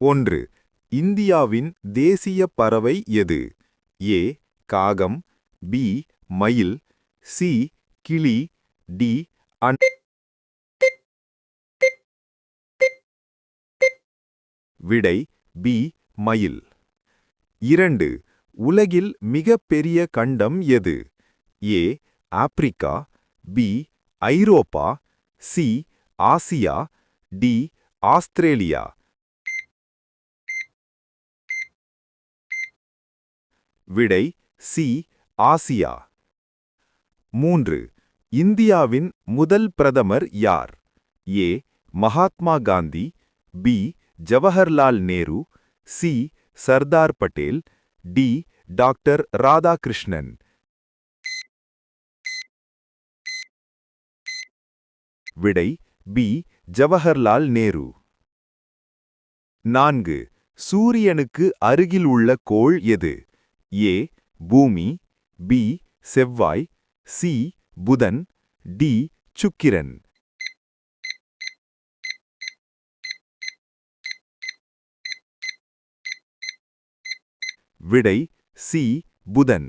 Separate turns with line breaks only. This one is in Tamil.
ஒன்று. இந்தியாவின் தேசிய பறவை எது? ஏ. காகம். பி. மயில். சி. கிளி. டி. அன் விடை பி. மயில். இரண்டு. உலகில் மிகப்பெரிய கண்டம் எது? A. Africa. B. Europe. C. Asia. D. Australia. விடை சி ஆசியா. மூன்று. இந்தியாவின் முதல் பிரதமர் யார்? A Mahatma Gandhi B Jawaharlal Nehru C Sardar Patel D doctor Radhakrishnan. விடை பி ஜவஹர்லால் நேரு. நான்கு. சூரியனுக்கு அருகில் உள்ள கோள் எது? ஏ பூமி பி செவ்வாய் சி புதன் டி சுக்கிரன். விடை சி புதன்.